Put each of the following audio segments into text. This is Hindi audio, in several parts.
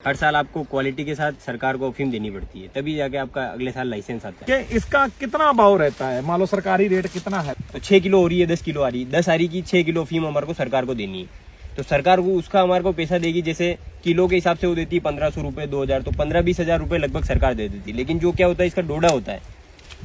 हर साल आपको क्वालिटी के साथ सरकार को अफीम देनी पड़ती है तभी जाके आपका अगले साल लाइसेंस आता है। कि इसका कितना भाव रहता है? मान लो सरकारी रेट कितना है? तो छह किलो हो रही है दस किलो आ रही है। दस आ रही की छह किलो अफीम हमारे को सरकार को देनी है। तो सरकार को उसका हमारे को पैसा देगी जैसे किलो के हिसाब से वो देती है पंद्रह सौ रुपए दो हज़ार तो पंद्रह बीस हज़ार रुपए लगभग सरकार दे देती है। लेकिन जो क्या होता है इसका डोडा होता है।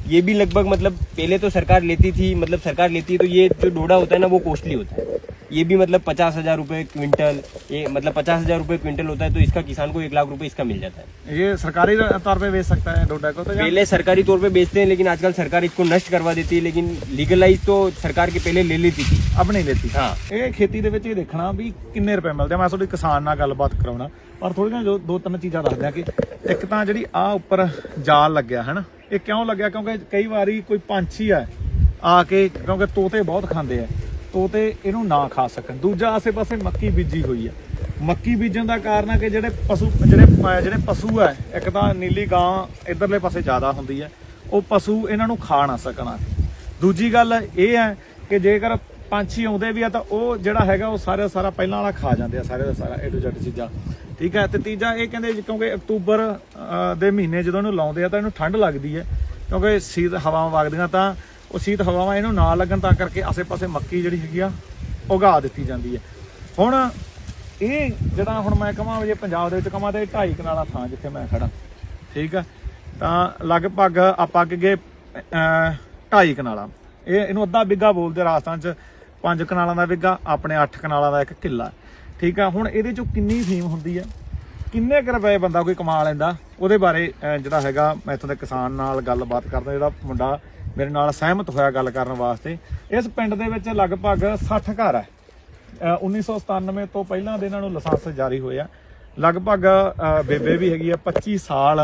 ये भी लगभग मतलब पहले तो सरकार लेती थी मतलब सरकार लेती है तो ये जो डोडा होता है ना वो कॉस्टली होता है ये भी मतलब पचास हजार रुपए क्विंटल ये मतलब पचास हजार रुपए क्विंटल होता है तो इसका किसान को एक लाख रुपए इसका मिल जाता है ये सरकारी तौर पे बेच सकता है डोडा को तो या- पहले सरकारी तौर पे बेचते हैं लेकिन आजकल सरकार इसको नष्ट करवा देती है लेकिन लीगलाइज तो सरकार के पहले ले लेती थी ਅਬ ਨਹੀਂ ਲੈਤੀ ਹਾਂ। ਇਹ ਖੇਤੀ ਦੇ ਵਿੱਚ ਇਹ ਦੇਖਣਾ ਵੀ ਕਿੰਨੇ ਰੁਪਏ ਮਿਲਦੇ ਆ ਮੈਂ ਤੁਹਾਡੀ ਕਿਸਾਨ ਨਾਲ ਗੱਲਬਾਤ ਕਰਾਉਣਾ ਪਰ ਥੋੜੀਆਂ ਜੋ ਦੋ ਤਿੰਨ ਚੀਜ਼ਾਂ ਦੱਸਦੇ ਆ ਕਿ ਇੱਕ ਤਾਂ ਜਿਹੜੀ ਆ ਉੱਪਰ ਜਾਲ ਲੱਗਿਆ ਹੈ ਨਾ ਇਹ ਕਿਉਂ ਲੱਗਿਆ? ਕਿਉਂਕਿ ਕਈ ਵਾਰੀ ਕੋਈ ਪੰਛੀ ਆ ਆ ਕੇ, ਕਿਉਂਕਿ ਤੋਤੇ ਬਹੁਤ ਖਾਂਦੇ ਆ। ਤੋਤੇ ਇਹਨੂੰ ਨਾ ਖਾ ਸਕਣ। ਦੂਜਾ ਆਸੇ-ਪਾਸੇ ਮੱਕੀ ਬੀਜੀ ਹੋਈ ਆ। ਮੱਕੀ ਬੀਜਣ ਦਾ ਕਾਰਨ ਹੈ ਕਿ ਜਿਹੜੇ ਪਸ਼ੂ, ਜਿਹੜੇ ਜਿਹੜੇ ਪਸ਼ੂ ਆ, ਇੱਕ ਤਾਂ ਨੀਲੀ ਗਾਂ ਇਧਰਲੇ ਪਾਸੇ ਜ਼ਿਆਦਾ ਹੁੰਦੀ ਹੈ ਉਹ ਪਸ਼ੂ ਇਹਨਾਂ ਨੂੰ ਖਾ ਨਾ ਸਕਣ। ਦੂਜੀ ਗੱਲ ਇਹ ਹੈ ਕਿ ਜੇਕਰ ਪੰਛੀ ਆਉਂਦੇ ਵੀ ਆ ਤਾਂ ਉਹ ਜਿਹੜਾ ਹੈਗਾ ਉਹ ਸਾਰਾ ਸਾਰਾ ਪਹਿਲਾਂ ਵਾਲਾ ਖਾ ਜਾਂਦੇ ਆ, ਸਾਰੇ ਦਾ ਸਾਰਾ ਏ ਟੂ ਜ਼ੈਡ ਚੀਜ਼ਾਂ। ਠੀਕ ਹੈ ਤੇ ਤੀਜਾ ਇਹ ਕਹਿੰਦੇ ਕਿਉਂਕਿ ਅਕਤੂਬਰ ਦੇ ਮਹੀਨੇ ਜਦੋਂ ਇਹਨੂੰ ਲਾਉਂਦੇ ਆ ਤਾਂ ਇਹਨੂੰ ਠੰਡ ਲੱਗਦੀ ਹੈ ਕਿਉਂਕਿ ਸ਼ੀਤ ਹਵਾਵਾਂ ਵਗਦੀਆਂ ਤਾਂ ਉਹ ਸ਼ੀਤ ਹਵਾਵਾਂ ਇਹਨੂੰ ਨਾ ਲੱਗਣ ਤਾਂ ਕਰਕੇ ਆਸੇ-ਪਾਸੇ ਮੱਕੀ ਜਿਹੜੀ ਹੈਗੀ ਆ ਉਗਾ ਦਿੱਤੀ ਜਾਂਦੀ ਹੈ। ਹੁਣ ਇਹ ਜਿਹੜਾ ਹੁਣ ਮੈਂ ਕਹਾਂ ਜੇ ਪੰਜਾਬ ਦੇ ਵਿੱਚ ਕਹਾਂ ਤਾਂ ਇਹ ਢਾਈ ਕਨਾਲਾ ਥਾਂ ਜਿੱਥੇ ਮੈਂ ਖੜਾ ਠੀਕ ਹੈ ਤਾਂ ਲਗਭਗ ਆਪਾਂ ਅੱਗੇ ਅਹ, ਢਾਈ ਕਨਾਲਾ। ਇਹ ਇਹਨੂੰ ਅੱਧਾ ਬਿੱਗਾ ਬੋਲਦੇ ਰਾਜਸਥਾਨ ਚ ਪੰਜ ਕਨਾਲਾਂ ਦਾ ਬਿੱਗਾ ਆਪਣੇ 8 ਕਨਾਲਾਂ ਦਾ ਇੱਕ ਕਿੱਲਾ। ਠੀਕ ਆ? ਹੁਣ ਇਹਦੇ ਚੋਂ ਕਿੰਨੀ ਫੀਮ ਹੁੰਦੀ ਹੈ ਕਿੰਨੇ ਕੁ ਰੁਪਏ ਬੰਦਾ ਕੋਈ ਕਮਾ ਲੈਂਦਾ? ਉਹਦੇ ਬਾਰੇ ਜਿਹੜਾ ਹੈਗਾ, ਮੈਂ ਇੱਥੋਂ ਦੇ ਕਿਸਾਨ ਨਾਲ ਗੱਲਬਾਤ ਕਰਦਾ, ਜਿਹੜਾ ਮੁੰਡਾ ਮੇਰੇ ਨਾਲ ਸਹਿਮਤ ਹੋਇਆ ਗੱਲ ਕਰਨ ਵਾਸਤੇ। ਇਸ ਪਿੰਡ ਦੇ ਵਿੱਚ ਲਗਭਗ 60 ਘਰ ਹੈ ਅਹ 1997 ਤੋਂ ਪਹਿਲਾਂ ਦੇ ਇਹਨਾਂ ਨੂੰ ਲਾਇਸੈਂਸ ਜਾਰੀ ਹੋਏ ਆ। ਲਗਭਗ ਬੇਬੇ ਵੀ ਹੈਗੀ ਆ 25 ਸਾਲ।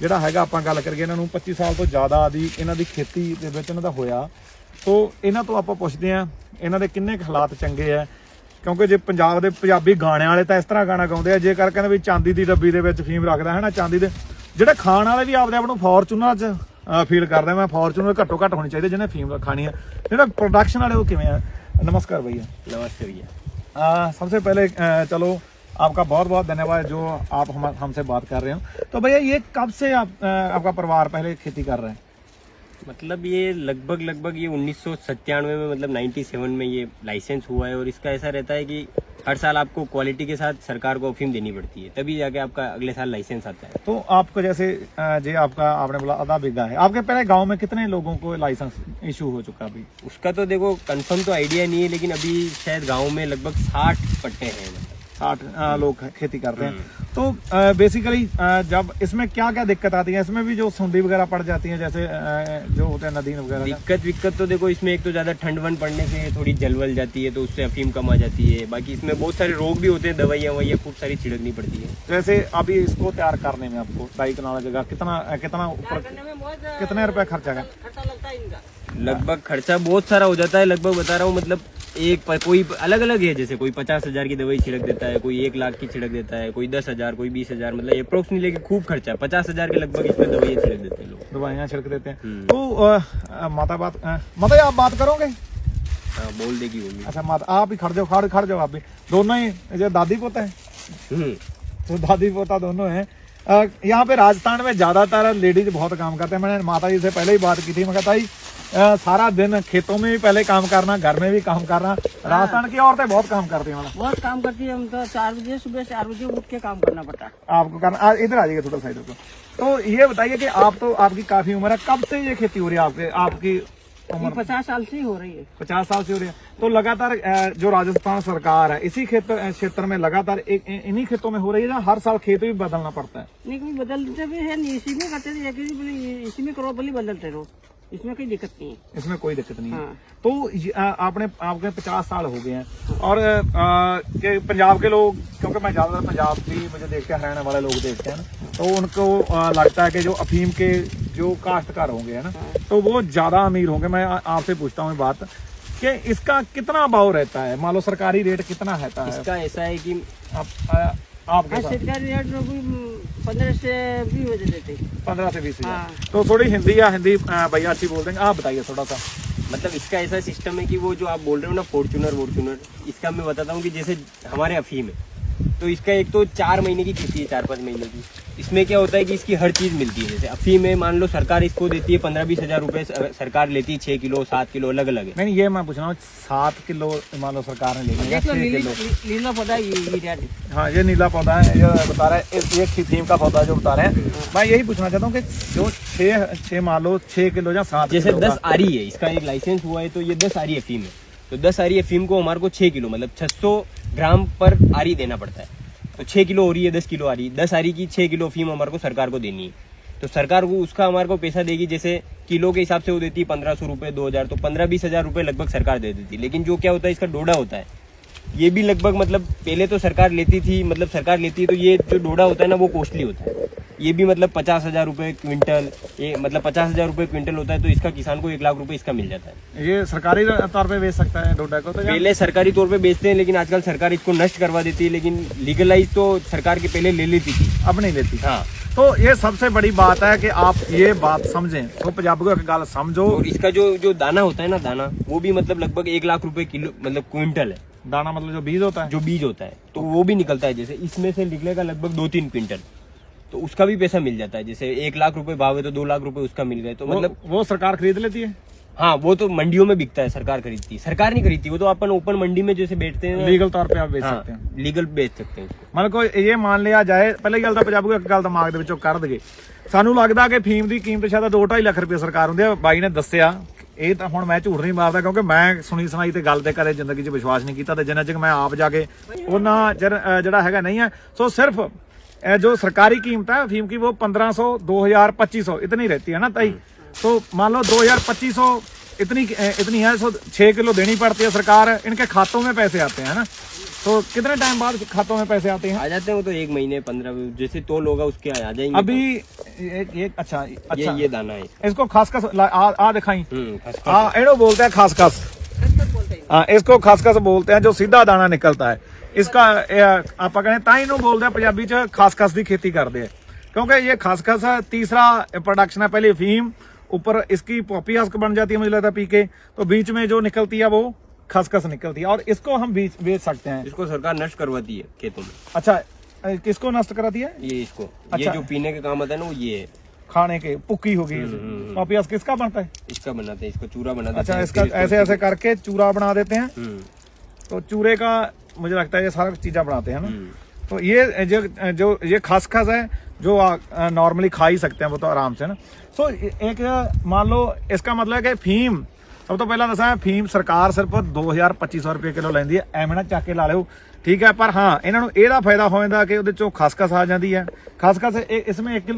ਜਿਹੜਾ ਹੈਗਾ, ਆਪਾਂ ਗੱਲ ਕਰੀਏ ਇਹਨਾਂ ਨੂੰ 25 ਸਾਲ ਤੋਂ ਜ਼ਿਆਦਾ ਦੀ ਇਹਨਾਂ ਦੀ ਖੇਤੀ ਦੇ ਵਿੱਚ ਇਹਨਾਂ ਦਾ ਹੋਇਆ। ਸੋ ਇਹਨਾਂ ਤੋਂ ਆਪਾਂ ਪੁੱਛਦੇ ਆ, ਇਹਨਾਂ ਦੇ ਕਿੰਨੇ ਕੁ ਹਾਲਾਤ ਚੰਗੇ ਆ? ਕਿਉਂਕਿ ਜੇ ਪੰਜਾਬ ਦੇ ਪੰਜਾਬੀ ਗਾਣਿਆਂ ਵਾਲੇ ਤਾਂ ਇਸ ਤਰ੍ਹਾਂ ਗਾਣਾ ਗਾਉਂਦੇ ਆ ਜੇਕਰ ਕਹਿੰਦੇ ਵੀ ਚਾਂਦੀ ਦੀ ਡੱਬੀ ਦੇ ਵਿੱਚ ਫੀਮ ਰੱਖਦਾ ਹੈ ਨਾ ਚਾਂਦੀ ਦੇ ਜਿਹੜੇ ਖਾਣ ਵਾਲੇ ਵੀ ਆਪਦੇ ਆਪ ਨੂੰ ਫੋਰਚੂਨਰ ਚ ਫੀਲ ਕਰਦੇ ਆ ਮੈਂ ਫੋਰਚੂਨਰ ਘੱਟੋ ਘੱਟ ਹੋਣੀ ਚਾਹੀਦੀ ਜਿਹਨੇ ਫੀਮ ਖਾਣੀ ਆ ਜਿਹੜਾ ਪ੍ਰੋਡਕਸ਼ਨ ਵਾਲੇ ਉਹ ਕਿਵੇਂ ਆ ਨਮਸਕਾਰ ਭਈਆ नमस्ते भैया आ, सबसे पहले अ, चलो आपका बहुत बहुत धन्यवाद जो आप हम हमसे बात कर रहे हो तो भैया ये कब से आप अ, आपका परिवार पहले खेती कर रहे हैं मतलब ये लगभग लगभग ये उन्नीस सौ सत्तानवे में मतलब 97 में ये लाइसेंस हुआ है और इसका ऐसा रहता है कि हर साल आपको क्वालिटी के साथ सरकार को अफीम देनी पड़ती है। तभी जाके आपका अगले साल लाइसेंस आता है। तो आपको जैसे जे आपका आपने बोला आधा बीघा है। आपके पहले गाँव में कितने लोगों को लाइसेंस इशू हो चुका अभी? उसका तो देखो कंफर्म तो आइडिया नहीं है लेकिन अभी शायद गाँव में लगभग साठ पट्टे हैं। साठ लोग खेती करते हैं। तो बेसिकली जब इसमें क्या क्या दिक्कत आती है इसमें भी जो सुंडी वगैरह पड़ जाती है जैसे जो होते हैं नदी वगैरह दिक्कत विक्कत तो देखो इसमें एक तो ज़्यादा ठंड वन पड़ने से थोड़ी जलवल जाती है तो उससे अफीम कम आ जाती है। बाकी इसमें बहुत सारे रोग भी होते हैं दवाइयाँ ववाइयाँ खूब सारी छिड़कनी पड़ती है। जैसे अभी इसको तैयार करने में आपको ढाई कनाल जगह कितना कितना ऊपर कितने रुपए खर्चा है लगभग खर्चा बहुत सारा हो जाता है लगभग बता रहा हूँ मतलब एक पर कोई अलग अलग है जैसे कोई पचास हज़ार की दवाई छिड़क देता है कोई एक लाख की छिड़क देता है कोई दस हज़ार कोई बीस हज़ार मतलब अप्रोक्स नहीं लेके खूब खर्चा है। पचास हज़ार के लगभग इसमें दवाइयाँ छिड़क देते हैं लोग। दवाइयाँ छिड़क देते हैं। हम्म। तो माता बात माता आप बात करोगे? हाँ बोल देगी वो अच्छा माता आप ही खड़ जाओ खड़ खड़ जाओ आप भी। दोनों ही जो दादी पोता है? हम्म, तो दादी पोता दोनों हैं। यहाँ पे राजस्थान में ज़्यादातर लेडीज़ बहुत काम करते हैं। मैंने माता जी से पहले ही बात की थी। मैं कहता ही सारा दिन खेतों में भी पहले काम करना घर में भी काम करना। राजस्थान की औरतें बहुत काम करती हैं बहुत काम करती है हम तो चार बजे सुबह चार बजे उठ के काम करना पड़ता है। आपको करना इधर आ जाइए थोड़ा साइड को तो ये बताइए कि आप तो आपकी काफ़ी उम्र है कब से ये खेती हो रही है आपके आपकी उम्र? पचास साल से ही हो रही है। पचास साल से हो रही है। तो लगातार जो राजस्थान सरकार है इसी क्षेत्र क्षेत्र में लगातार इन्हीं खेतों में हो रही है या हर साल खेत भी बदलना पड़ता है? नहीं बदलते भी है नहीं इसी में करते ही इसी में करो बदलते रहो। इसमें कोई दिक्कत नहीं है। इसमें कोई दिक्कत नहीं है। हाँ। तो आपने आपके पचास साल हो गए हैं। और कि पंजाब के लोग क्योंकि मैं ज़्यादातर पंजाब भी मुझे देखते हैं हरियाणा वाले लोग देखते हैं तो उनको लगता है कि जो अफीम के जो काश्तकार होंगे है ना तो वो ज़्यादा अमीर होंगे। मैं आपसे पूछता हूँ बात कि इसका कितना भाव रहता है? मान लो सरकारी रेट कितना रहता है? इसका ऐसा है कि आप, आपके हाँ साथ सरकारी रेट में भी पंद्रह से बीस बजे देते। हैं। पंद्रह से बीस हाँ। तो थोड़ी हिंदी या हिंदी भैया अच्छी बोल देंगे। आप बताइए थोड़ा सा। मतलब इसका ऐसा सिस्टम है कि वो जो आप बोल रहे हो ना फॉर्चूनर वॉर्चूनर इसका मैं बताता हूँ कि जैसे हमारे अफीम है तो इसका एक तो चार महीने की किस्ती है चार पाँच महीने की। इसमें क्या होता है कि इसकी हर चीज़ मिलती है। जैसे अफीम में मान लो सरकार इसको देती है पंद्रह बीस हज़ार रुपए स- सरकार लेती है छह किलो सात किलो अलग अलग है। नहीं ये मैं पूछ रहा हूँ सात किलो मान लो सरकार ने ले लिया नीली किलो? नीला पौधा ये है। हाँ ये नीला पौधा है ये बता रहा है ये थीम का पौधा जो बता रहे हैं। मैं यही पूछना चाहता हूँ कि जो छः छः मान लो छः किलो या सात जैसे दस आरी है इसका एक लाइसेंस हुआ है तो ये दस आरी अफीम है तो दस आरी अफीम को हमारे को छह किलो मतलब छह सौ ग्राम पर आरी देना पड़ता है। तो छह किलो हो रही है, दस किलो आ रही है। दस आ रही की छः किलो फीम हमारे को सरकार को देनी है। तो सरकार को उसका हमारे को पैसा देगी, जैसे किलो के हिसाब से वो देती है पंद्रह सौ रुपये, दो हज़ार तो पंद्रह बीस हज़ार रुपये लगभग सरकार दे देती लेकिन जो क्या होता है, इसका डोडा होता है। ये भी लगभग मतलब पहले तो सरकार लेती थी मतलब सरकार लेती है तो ये जो डोडा होता है ना वो कॉस्टली होता है। ये भी मतलब पचास हज़ार रुपए क्विंटल ये मतलब पचास हज़ार रुपए क्विंटल होता है तो इसका किसान को एक लाख रुपए इसका मिल जाता है। ये सरकारी तौर पे बेच सकता है डोडा को तो पहले सरकारी तौर पे बेचते हैं लेकिन आजकल सरकार इसको नष्ट करवा देती है लेकिन लीगलाइज तो सरकार के पहले ले लेती थी। अब नहीं लेती। हाँ। तो ये सबसे बड़ी बात है कि आप ये बात समझें। तो पंजाबियों की गल समझो। और इसका जो जो दाना होता है ना दाना वो भी मतलब लगभग एक लाख रुपए किलो मतलब क्विंटल है। दाना मतलब जो बीज होता है जो बीज होता है तो वो भी निकलता है जैसे इसमें से निकलेगा लगभग दो तीन क्विंटल तो उसका भी पैसा मिल जाता है जैसे एक लाख रुपए भाव है तो दो लाख रुपए उसका मिल गए तो वो, मतलब वो सरकार खरीद लेती है हाँ वो तो मंडियों में बिकता है सरकार खरीदती है सरकार नहीं खरीदती वो तो अपन ओपन मंडी में जैसे बेचते हैं ਲੀਗਲ ਤੌਰ पे आप बेच हाँ, सकते हैं लीगल बेच सकते हैं उसको ਮਤਲਬ ਕੋਈ ਇਹ ਮੰਨ ਲਿਆ ਜਾਏ ਪਹਿਲੀ ਗੱਲ ਤਾਂ ਪੰਜਾਬੀ ਇੱਕ ਗੱਲ ਦਿਮਾਗ ਦੇ ਵਿੱਚੋਂ ਕੱਢ ਦਗੇ ਸਾਨੂੰ ਲੱਗਦਾ ਕਿ ਫੀਮ ਦੀ ਕੀਮਤ ਸ਼ਾਇਦ 2.5 ਲੱਖ ਰੁਪਏ ਸਰਕਾਰ ਹੁੰਦੀ ਹੈ ਬਾਈ ਨੇ ਦੱਸਿਆ ਇਹ ਤਾਂ ਹੁਣ ਮੈਂ ਝੂਠ ਨਹੀਂ ਮਾਰਦਾ ਕਿਉਂਕਿ ਮੈਂ ਸੁਣੀ ਸੁਣਾਈ ਤੇ ਗੱਲ ਤੇ ਕਦੇ ਜ਼ਿੰਦਗੀ 'ਚ ਵਿਸ਼ਵਾਸ ਨਹੀਂ ਕੀਤਾ ਤੇ ਜਿੰਨਾ ਚਿਰ ਮੈਂ ਆਪ ਜਾ ਕੇ ਉਹਨਾਂ ਚਿਰ ਅ, ਜਿਹੜਾ ਹੈਗਾ ਨਹੀਂ ਹੈ ਸੋ ਸਿਰਫ अ, जो सरकारी कीमत है अफीम की वो 1500 2000 2500 इतनी रहती है ना ताई तो मान लो 2000 2500 इतनी अ, इतनी है सो छह किलो देनी पड़ती है सरकार इनके खातों में पैसे आते हैं ना तो कितने टाइम बाद खातों में पैसे आते हैं आ जाते हैं वो तो एक महीने पंद्रह जैसे तो होगा उसके आ जाएंगे अभी एक एक अच्छा अच्छा ये, ये दाना है इसको खसखस आ, आ दिखाई हाँ एनो बोलते हैं खसखस हाँ इसको खसखस बोलते हैं जो सीधा दाना निकलता है इसका आप कहने ताई नु बोलते हैं पंजाबी च खसखस की खेती करते हैं क्योंकि ये खसखस तीसरा प्रोडक्शन है पहले अफीम ऊपर इसकी पॉपी हस्क बन जाती है मुझे लगता है पी के तो बीच में जो निकलती है वो खसखस निकलती है और इसको हम बीच बेच सकते हैं। इसको सरकार नष्ट करवाती है खेतों में। अच्छा किसको नष्ट कराती है? ये इसको। अच्छा। ये जो पीने के काम आता है ना वो ये है। खाने के पुक्की होगी हम्म, पॉपी हस्क किसका बनता है? इसका बनाते हैं इसको चूरा बनाते अच्छा इसका ऐसे ऐसे करके चूरा बना देते हैं। हम्म, तो चूरे का मुझे लगता है ये सारा चीजा बनाते हैं ना। हम्म। तो ये जो जो ये खास खास है जो नॉर्मली खा ही सकते हैं वो तो आराम से ना। सो एक मान लो इसका मतलब है कि ਫੀਮ ਸਭ ਤੋਂ ਪਹਿਲਾਂ ਦੱਸਾਂ ਫੀਮ ਸਰਕਾਰ ਸਿਰਫ 2000 2500 ਰੁਪਏ ਕਿਲੋ ਲੈਂਦੀ ਹੈ ਐਵੇਂ ਨਾ ਚੱਕ ਕੇ ਲਾ ਲਿਓ ਠੀਕ ਹੈ ਪਰ ਹਾਂ ਇਹਨਾਂ ਨੂੰ ਇਹਦਾ ਫਾਇਦਾ ਹੋ ਜਾਂਦਾ ਕਿ ਉਹਦੇ ਚੋਂ ਖਸਖਸ ਆ ਜਾਂਦੀ ਹੈ ਖਸਖਸ ਇਹ- इसमें 1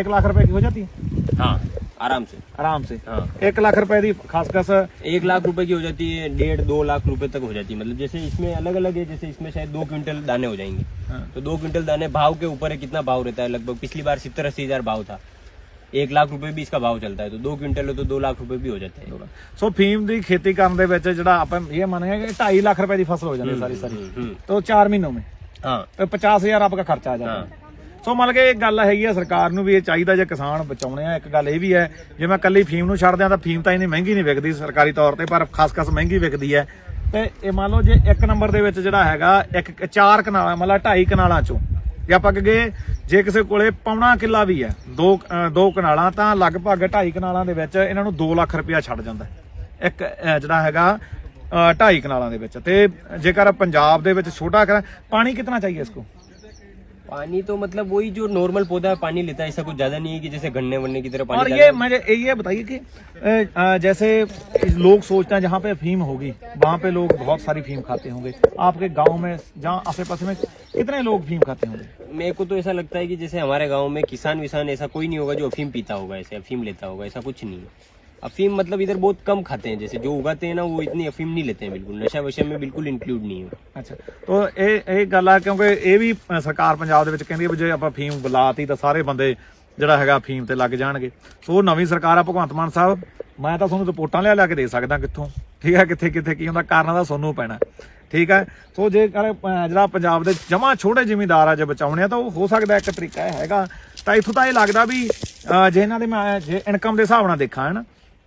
1 लाख रुपए की हो जाती है हाँ आराम से आराम से हाँ 1 लाख रुपए ਦੀ खसखस एक लाख रुपए की हो जाती है डेढ़ दो लाख रुपए तक हो जाती है मतलब जैसे इसमें अलग अलग है जैसे इसमें शायद दो क्विंटल दाने हो जाएंगे हाँ। तो दो क्विंटल दाने भाव के ऊपर है कितना भाव रहता है लगभग पिछली बार सत्तर अस्सी हजार भाव था एक लाख रुपए भी इसका भाव चलता है तो दो क्विंटल हो तो दो लाख रुपए भी हो जाते हैं ਸੋ ਫੀਮ ਦੀ ਖੇਤੀ ਕਰਨ ਦੇ ਵਿੱਚ ਜਿਹੜਾ ਆਪਾਂ ਇਹ ਮੰਨਾਂਗੇ ਕਿ 2.5 ਲੱਖ ਰੁਪਏ ਦੀ ਫਸਲ ਹੋ ਜਾਂਦੀ ਹੈ ਸਾਰੀ ਸਾਰੀ हम्म, हम्म, तो 4 ਮਹੀਨों में हाँ ਤੇ 50000 ਆਪਕਾ ਖਰਚਾ ਆ ਜਾਂਦਾ ਹੈ ਸੋ ਮਤਲਬ ਕਿ ਇਹ ਗੱਲ ਹੈਗੀ ਆ ਸਰਕਾਰ ਨੂੰ ਵੀ ਇਹ ਚਾਹੀਦਾ ਜੇ ਕਿਸਾਨ ਬਚਾਉਣੇ ਆ ਇੱਕ ਗੱਲ ਇਹ ਵੀ ਹੈ ਜੇ ਮੈਂ ਕੱਲੀ ਫੀਮ ਨੂੰ ਛੱਡ ਦਿਆਂ ਤਾਂ ਫੀਮ ਤਾਂ ਇੰਨੀ ਮਹਿੰਗੀ ਨਹੀਂ ਵਿਕਦੀ ਸਰਕਾਰੀ ਤੌਰ ਤੇ ਪਰ ਖਾਸ ਖਾਸ ਮਹਿੰਗੀ ਵਿਕਦੀ ਹੈ ਤੇ ਇਹ ਮੰਨ ਲਓ ਜੇ ਇੱਕ ਨੰਬਰ ਦੇ ਵਿੱਚ ਜਿਹੜਾ ਹੈਗਾ ਇੱਕ ਇੱਕ ਚਾਰ ਕਨਾਲਾਂ ਮਤਲਬ ਢਾਈ ਕਨਾਲਾਂ ਚੋਂ ਜੇ ਆਪਾਂ ਅੱਗੇ ਜੇ ਕਿਸੇ ਕੋਲੇ ਪੌਣਾ ਕਿੱਲਾ ਵੀ ਹੈ ਦੋ ਦੋ ਕਨਾਲਾਂ ਤਾਂ ਲਗਭਗ ਢਾਈ ਕਨਾਲਾਂ ਦੇ ਵਿੱਚ ਇਹਨਾਂ ਨੂੰ 2 ਲੱਖ ਰੁਪਇਆ ਛੱਡ ਜਾਂਦਾ ਇੱਕ ਜਿਹੜਾ ਹੈਗਾ ਅ, ਢਾਈ ਕਨਾਲਾਂ ਦੇ ਵਿੱਚ। ਤੇ ਜੇਕਰ ਪੰਜਾਬ ਦੇ ਵਿੱਚ ਛੋਟਾ ਕਰਾਂ ਪਾਣੀ ਕਿੰਨਾ ਚਾਹੀਏ ਇਸਕੋ पानी तो मतलब वही जो नॉर्मल पौधा है पानी लेता है ऐसा कुछ ज़्यादा नहीं है कि जैसे गन्ने वन्ने की तरह और ये मुझे ये बताइए कि जैसे लोग सोचते हैं जहाँ पे अफीम होगी वहाँ पे लोग बहुत सारी फीम खाते होंगे। आपके गाँव में जहाँ आसे पास में कितने लोग फीम खाते होंगे? मेरे को तो ऐसा लगता है कि जैसे हमारे गाँव में किसान विसान ऐसा कोई नहीं होगा जो अफीम पीता होगा ऐसे अफीम लेता होगा ऐसा कुछ नहीं है। अफीम मतलब इधर बहुत कम खाते हैं जैसे जो उगाते हैं ना वो इतनी अफीम नहीं लेते हैं बिल्कुल नशा वशा में बिल्कुल इंक्लूड नहीं है ਅੱਛਾ ਤੋ ਇਹ ਇਹ ਗੱਲ ਆ ਕਿਉਂਕਿ ਇਹ ਵੀ ਅ, ਸਰਕਾਰ ਪੰਜਾਬ ਦੇ ਵਿੱਚ ਕਹਿੰਦੀ ਹੈ ਵੀ ਜੇ ਆਪਾਂ ਫੀਮ ਬੁਲਾਤੀ ਤਾਂ ਸਾਰੇ ਬੰਦੇ ਜਿਹੜਾ ਹੈਗਾ ਫੀਮ ਤੇ ਲੱਗ ਜਾਣਗੇ ਸੋ ਨਵੀਂ ਸਰਕਾਰ ਆ ਭਗਵੰਤ ਮਾਨ ਸਾਹਿਬ ਮੈਂ ਤਾਂ ਤੁਹਾਨੂੰ ਰਿਪੋਰਟਾਂ ਲਿਆ ਲਿਆ ਕੇ ਦੇ ਸਕਦਾ ਕਿੱਥੋਂ ਠੀਕ ਹੈ ਕਿੱਥੇ ਕਿੱਥੇ ਕੀ ਹੁੰਦਾ ਕਾਰਨਾਂ ਦਾ ਤੁਹਾਨੂੰ ਪੈਣਾ ਠੀਕ ਹੈ ਸੋ ਜੇ ਕਰ ਜਿਹੜਾ ਪੰਜਾਬ ਦੇ ਜਮਾ ਛੋਟੇ ਜ਼ਿਮੀਂਦਾਰ ਆ ਜੇ ਬਚਾਉਣੇ ਆ ਤਾਂ ਉਹ ਹੋ ਸਕਦਾ ਇੱਕ ਤਰੀਕਾ ਇਹ ਹੈਗਾ ਤਾਂ ਇਥੋਂ ਤਾਂ ਇਹ ਲੱਗਦਾ ਵੀ ਅ, ਜੇ ਇਹਨਾਂ ਦੇ ਮੈਂ ਜੇ ਇਨਕਮ ਦੇ ਹਿਸਾਬ ਨਾਲ ਦੇਖਾਂ ਹਨ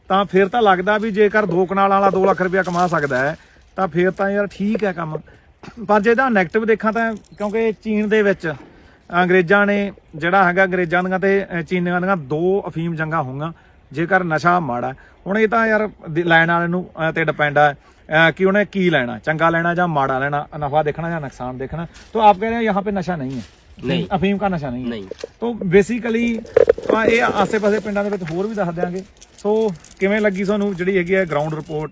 ਤਾਂ ਫਿਰ ਤਾਂ ਲੱਗਦਾ ਵੀ ਜੇਕਰ ਦੋ ਕਨਾਲ ਵਾਲਾ 2 ਲੱਖ ਰੁਪਇਆ ਕਮਾ ਸਕਦਾ ਹੈ ਤਾਂ ਫਿਰ ਤਾਂ ਯਾਰ ਠੀਕ ਹੈ ਕੰਮ। ਪਰ ਜੇ ਇਹਦਾ 네ਗੇਟਿਵ ਦੇਖਾਂ ਤਾਂ ਕਿਉਂਕਿ ਚੀਨ ਦੇ ਵਿੱਚ ਅੰਗਰੇਜ਼ਾਂ ਨੇ ਜਿਹੜਾ ਹੈਗਾ ਅੰਗਰੇਜ਼ਾਂ ਦੀਆਂ ਤੇ ਚੀਨੀਆਂ ਦੀਆਂ ਦੋ ਅਫੀਮ ਜੰਗਾਂ ਹੋਈਆਂ ਜੇਕਰ ਨਸ਼ਾ ਮਾੜਾ ਹੁਣ ਇਹ ਤਾਂ ਯਾਰ ਲੈਣ ਵਾਲੇ ਨੂੰ ਤੇ ਡਿਪੈਂਡ ਹੈ ਕਿ ਉਹਨੇ ਕੀ ਲੈਣਾ ਚੰਗਾ ਲੈਣਾ ਜਾਂ ਮਾੜਾ ਲੈਣਾ ਨਫਾ ਦੇਖਣਾ ਜਾਂ ਨੁਕਸਾਨ ਦੇਖਣਾ। ਤਾਂ ਆਪ ਕਹਿ ਰਹੇ ਯਹਾਂ ਪੇ ਨਸ਼ਾ ਨਹੀਂ ਹੈ। ਨਹੀਂ। ਅਫੀਮ ਦਾ ਨਸ਼ਾ ਨਹੀਂ ਹੈ। ਨਹੀਂ। ਤਾਂ ਬੇਸਿਕਲੀ ਇਹ ਆਸੇ-ਪਾਸੇ ਪਿੰਡਾਂ ਦੇ ਵਿੱਚ ਹੋਰ ਵੀ ਦੱਸ ਦਿਆਂਗੇ। ਸੋ ਕਿਵੇਂ ਲੱਗੀ ਤੁਹਾਨੂੰ ਜਿਹੜੀ ਹੈਗੀ ਹੈ ਗਰਾਊਂਡ ਰਿਪੋਰਟ